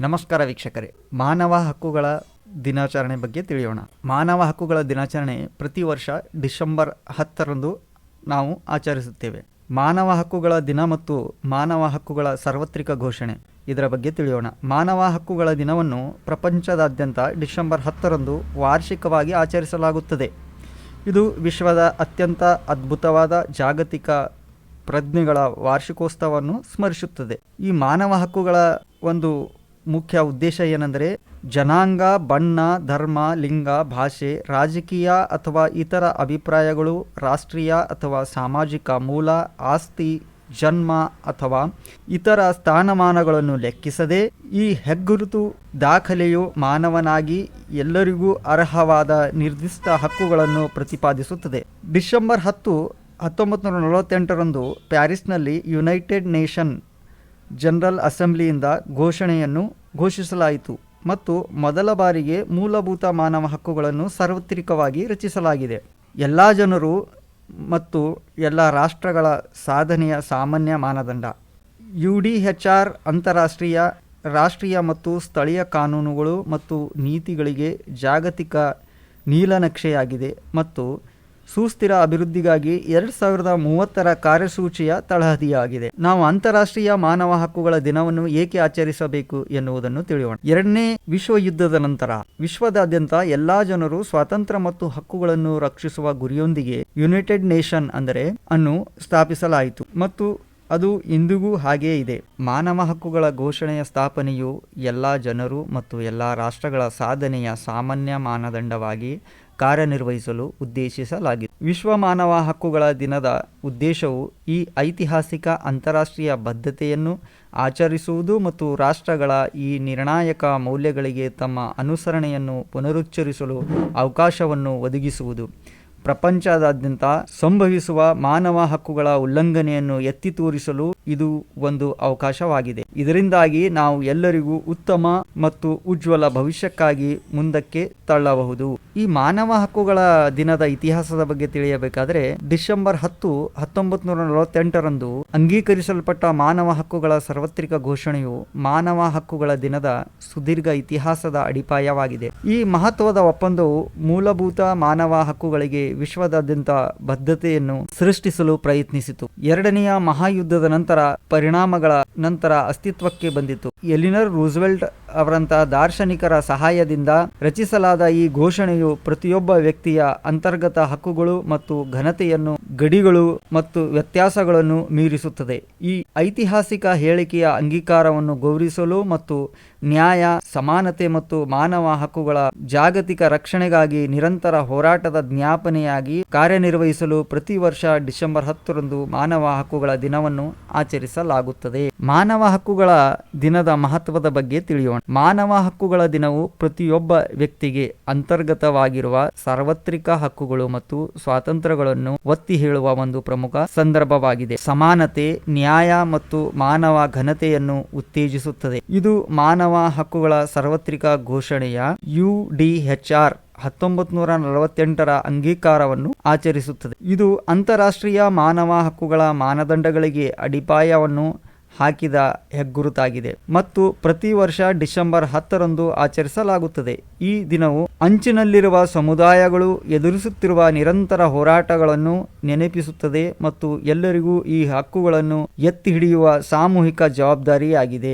ನಮಸ್ಕಾರ ವೀಕ್ಷಕರೇ. ಮಾನವ ಹಕ್ಕುಗಳ ದಿನಾಚರಣೆ ಬಗ್ಗೆ ತಿಳಿಯೋಣ. ಮಾನವ ಹಕ್ಕುಗಳ ದಿನಾಚರಣೆ ಪ್ರತಿ ವರ್ಷ ಡಿಸೆಂಬರ್ ಹತ್ತರಂದು ನಾವು ಆಚರಿಸುತ್ತೇವೆ. ಮಾನವ ಹಕ್ಕುಗಳ ದಿನ ಮತ್ತು ಮಾನವ ಹಕ್ಕುಗಳ ಸಾರ್ವತ್ರಿಕ ಘೋಷಣೆ. ಇದರ ಬಗ್ಗೆ ತಿಳಿಯೋಣ. ಮಾನವ ಹಕ್ಕುಗಳ ದಿನವನ್ನು ಪ್ರಪಂಚದಾದ್ಯಂತ ಡಿಸೆಂಬರ್ ಹತ್ತರಂದು ವಾರ್ಷಿಕವಾಗಿ ಆಚರಿಸಲಾಗುತ್ತದೆ. ಇದು ವಿಶ್ವದ ಅತ್ಯಂತ ಅದ್ಭುತವಾದ ಜಾಗತಿಕ ಪ್ರಜ್ಞೆಗಳ ವಾರ್ಷಿಕೋತ್ಸವವನ್ನು ಸ್ಮರಿಸುತ್ತದೆ. ಈ ಮಾನವ ಹಕ್ಕುಗಳ ಒಂದು ಮುಖ್ಯ ಉದ್ದೇಶ ಏನೆಂದರೆ ಜನಾಂಗ, ಬಣ್ಣ, ಧರ್ಮ, ಲಿಂಗ, ಭಾಷೆ, ರಾಜಕೀಯ ಅಥವಾ ಇತರ ಅಭಿಪ್ರಾಯಗಳು, ರಾಷ್ಟ್ರೀಯ ಅಥವಾ ಸಾಮಾಜಿಕ ಮೂಲ, ಆಸ್ತಿ, ಜನ್ಮ ಅಥವಾ ಇತರ ಸ್ಥಾನಮಾನಗಳನ್ನು ಲೆಕ್ಕಿಸದೆ ಈ ಹೆಗ್ಗುರುತು ದಾಖಲೆಯು ಮಾನವನಾಗಿ ಎಲ್ಲರಿಗೂ ಅರ್ಹವಾದ ನಿರ್ದಿಷ್ಟ ಹಕ್ಕುಗಳನ್ನು ಪ್ರತಿಪಾದಿಸುತ್ತದೆ. ಡಿಸೆಂಬರ್ ಹತ್ತು ಹತ್ತೊಂಬತ್ತು ನೂರ ನಲವತ್ತೆಂಟರಂದು ಪ್ಯಾರಿಸ್ನಲ್ಲಿ ಯುನೈಟೆಡ್ ನೇಷನ್ ಜನರಲ್ ಅಸೆಂಬ್ಲಿಯಿಂದ ಘೋಷಣೆಯನ್ನು ಘೋಷಿಸಲಾಯಿತು ಮತ್ತು ಮೊದಲ ಬಾರಿಗೆ ಮೂಲಭೂತ ಮಾನವ ಹಕ್ಕುಗಳನ್ನು ಸಾರ್ವತ್ರಿಕವಾಗಿ ರಚಿಸಲಾಗಿದೆ. ಎಲ್ಲ ಜನರು ಮತ್ತು ಎಲ್ಲ ರಾಷ್ಟ್ರಗಳ ಸಾಧನೆಯ ಸಾಮಾನ್ಯ ಮಾನದಂಡ. ಯು ಡಿ ಹೆಚ್ ಆರ್ ಅಂತಾರಾಷ್ಟ್ರೀಯ, ರಾಷ್ಟ್ರೀಯ ಮತ್ತು ಸ್ಥಳೀಯ ಕಾನೂನುಗಳು ಮತ್ತು ನೀತಿಗಳಿಗೆ ಜಾಗತಿಕ ನೀಲನಕ್ಷೆಯಾಗಿದೆ ಮತ್ತು ಸುಸ್ಥಿರ ಅಭಿವೃದ್ಧಿಗಾಗಿ ಎರಡು ಸಾವಿರದ ಮೂವತ್ತರ ಕಾರ್ಯಸೂಚಿಯ ತಳಹದಿಯಾಗಿದೆ. ನಾವು ಅಂತಾರಾಷ್ಟ್ರೀಯ ಮಾನವ ಹಕ್ಕುಗಳ ದಿನವನ್ನು ಏಕೆ ಆಚರಿಸಬೇಕು ಎನ್ನುವುದನ್ನು ತಿಳಿಯೋಣ. ಎರಡನೇ ವಿಶ್ವ ಯುದ್ಧದ ನಂತರ ವಿಶ್ವದಾದ್ಯಂತ ಎಲ್ಲಾ ಜನರು ಸ್ವಾತಂತ್ರ್ಯ ಮತ್ತು ಹಕ್ಕುಗಳನ್ನು ರಕ್ಷಿಸುವ ಗುರಿಯೊಂದಿಗೆ ಯುನೈಟೆಡ್ ನೇಷನ್ ಅಂದರೆ ಅನ್ನು ಸ್ಥಾಪಿಸಲಾಯಿತು. ಮತ್ತು ಅದು ಇಂದಿಗೂ ಹಾಗೇ ಇದೆ. ಮಾನವ ಹಕ್ಕುಗಳ ಘೋಷಣೆಯ ಸ್ಥಾಪನೆಯು ಎಲ್ಲ ಜನರು ಮತ್ತು ಎಲ್ಲ ರಾಷ್ಟ್ರಗಳ ಸಾಧನೆಯ ಸಾಮಾನ್ಯ ಮಾನದಂಡವಾಗಿ ಕಾರ್ಯನಿರ್ವಹಿಸಲು ಉದ್ದೇಶಿಸಲಾಗಿದೆ. ವಿಶ್ವ ಮಾನವ ಹಕ್ಕುಗಳ ದಿನದ ಉದ್ದೇಶವು ಈ ಐತಿಹಾಸಿಕ ಅಂತಾರಾಷ್ಟ್ರೀಯ ಬದ್ಧತೆಯನ್ನು ಆಚರಿಸುವುದು ಮತ್ತು ರಾಷ್ಟ್ರಗಳ ಈ ನಿರ್ಣಾಯಕ ಮೌಲ್ಯಗಳಿಗೆ ತಮ್ಮ ಅನುಸರಣೆಯನ್ನು ಪುನರುಚ್ಚರಿಸಲು ಅವಕಾಶವನ್ನು ಒದಗಿಸುವುದು. ಪ್ರಪಂಚದಾದ್ಯಂತ ಸಂಭವಿಸುವ ಮಾನವ ಹಕ್ಕುಗಳ ಉಲ್ಲಂಘನೆಯನ್ನು ಎತ್ತಿ ತೋರಿಸಲು ಇದು ಒಂದು ಅವಕಾಶವಾಗಿದೆ. ಇದರಿಂದಾಗಿ ನಾವು ಎಲ್ಲರಿಗೂ ಉತ್ತಮ ಮತ್ತು ಉಜ್ವಲ ಭವಿಷ್ಯಕ್ಕಾಗಿ ಮುಂದಕ್ಕೆ ತಳ್ಳಬಹುದು. ಈ ಮಾನವ ಹಕ್ಕುಗಳ ದಿನದ ಇತಿಹಾಸದ ಬಗ್ಗೆ ತಿಳಿಯಬೇಕಾದರೆ, ಡಿಸೆಂಬರ್ ಹತ್ತು ಹತ್ತೊಂಬತ್ತು ನೂರ ನಲವತ್ತೆಂಟರಂದು ಅಂಗೀಕರಿಸಲ್ಪಟ್ಟ ಮಾನವ ಹಕ್ಕುಗಳ ಸಾರ್ವತ್ರಿಕ ಘೋಷಣೆಯು ಮಾನವ ಹಕ್ಕುಗಳ ದಿನದ ಸುದೀರ್ಘ ಇತಿಹಾಸದ ಅಡಿಪಾಯವಾಗಿದೆ. ಈ ಮಹತ್ವದ ಒಪ್ಪಂದವು ಮೂಲಭೂತ ಮಾನವ ಹಕ್ಕುಗಳಿಗೆ ವಿಶ್ವದಾದ್ಯಂತ ಬದ್ಧತೆಯನ್ನು ಸೃಷ್ಟಿಸಲು ಪ್ರಯತ್ನಿಸಿತು. ಎರಡನೆಯ ಮಹಾಯುದ್ಧದ ನಂತರ ಪರಿಣಾಮಗಳ ನಂತರ ಅಸ್ತಿತ್ವಕ್ಕೆ ಬಂದಿತು. ಎಲಿನರ್ ರೂಸ್ವೆಲ್ಟ್ ಅವರಂತಹ ದಾರ್ಶನಿಕರ ಸಹಾಯದಿಂದ ರಚಿಸಲಾದ ಈ ಘೋಷಣೆಯು ಪ್ರತಿಯೊಬ್ಬ ವ್ಯಕ್ತಿಯ ಅಂತರ್ಗತ ಹಕ್ಕುಗಳು ಮತ್ತು ಘನತೆಯನ್ನು, ಗಡಿಗಳು ಮತ್ತು ವ್ಯತ್ಯಾಸಗಳನ್ನು ಮೀರಿಸುತ್ತದೆ. ಈ ಐತಿಹಾಸಿಕ ಹೇಳಿಕೆಯ ಅಂಗೀಕಾರವನ್ನು ಗೌರವಿಸಲು ಮತ್ತು ನ್ಯಾಯ, ಸಮಾನತೆ ಮತ್ತು ಮಾನವ ಹಕ್ಕುಗಳ ಜಾಗತಿಕ ರಕ್ಷಣೆಗಾಗಿ ನಿರಂತರ ಹೋರಾಟದ ಜ್ಞಾಪನೆಯಾಗಿ ಕಾರ್ಯನಿರ್ವಹಿಸಲು ಪ್ರತಿ ವರ್ಷ ಡಿಸೆಂಬರ್ ಹತ್ತರಂದು ಮಾನವ ಹಕ್ಕುಗಳ ದಿನವನ್ನು ಆಚರಿಸಲಾಗುತ್ತದೆ. ಮಾನವ ಹಕ್ಕುಗಳ ದಿನದ ಮಹತ್ವದ ಬಗ್ಗೆ ತಿಳಿಯೋಣ. ಮಾನವ ಹಕ್ಕುಗಳ ದಿನವು ಪ್ರತಿಯೊಬ್ಬ ವ್ಯಕ್ತಿಗೆ ಅಂತರ್ಗತವಾಗಿರುವ ಸಾರ್ವತ್ರಿಕ ಹಕ್ಕುಗಳು ಮತ್ತು ಸ್ವಾತಂತ್ರ್ಯಗಳನ್ನು ಒತ್ತಿ ಹೇಳುವ ಒಂದು ಪ್ರಮುಖ ಸಂದರ್ಭವಾಗಿದೆ. ಸಮಾನತೆ, ನ್ಯಾಯ ಮತ್ತು ಮಾನವ ಘನತೆಯನ್ನು ಉತ್ತೇಜಿಸುತ್ತದೆ. ಇದು ಮಾನವ ಹಕ್ಕುಗಳ ಸಾರ್ವತ್ರಿಕ ಘೋಷಣೆಯ ಯು ಡಿ ಎಚ್ ಆರ್ ಹತ್ತೊಂಬತ್ತು ನೂರ ನಲವತ್ತೆಂಟರ ಅಂಗೀಕಾರವನ್ನು ಆಚರಿಸುತ್ತದೆ. ಇದು ಅಂತಾರಾಷ್ಟ್ರೀಯ ಮಾನವ ಹಕ್ಕುಗಳ ಮಾನದಂಡಗಳಿಗೆ ಅಡಿಪಾಯವನ್ನು ಹಾಕಿದ ಹೆಗ್ಗುರುತಾಗಿದೆ ಮತ್ತು ಪ್ರತಿ ವರ್ಷ ಡಿಸೆಂಬರ್ ಹತ್ತರಂದು ಆಚರಿಸಲಾಗುತ್ತದೆ. ಈ ದಿನವು ಅಂಚಿನಲ್ಲಿರುವ ಸಮುದಾಯಗಳು ಎದುರಿಸುತ್ತಿರುವ ನಿರಂತರ ಹೋರಾಟಗಳನ್ನು ನೆನಪಿಸುತ್ತದೆ ಮತ್ತು ಎಲ್ಲರಿಗೂ ಈ ಹಕ್ಕುಗಳನ್ನು ಎತ್ತಿ ಹಿಡಿಯುವ ಸಾಮೂಹಿಕ ಜವಾಬ್ದಾರಿಯಾಗಿದೆ.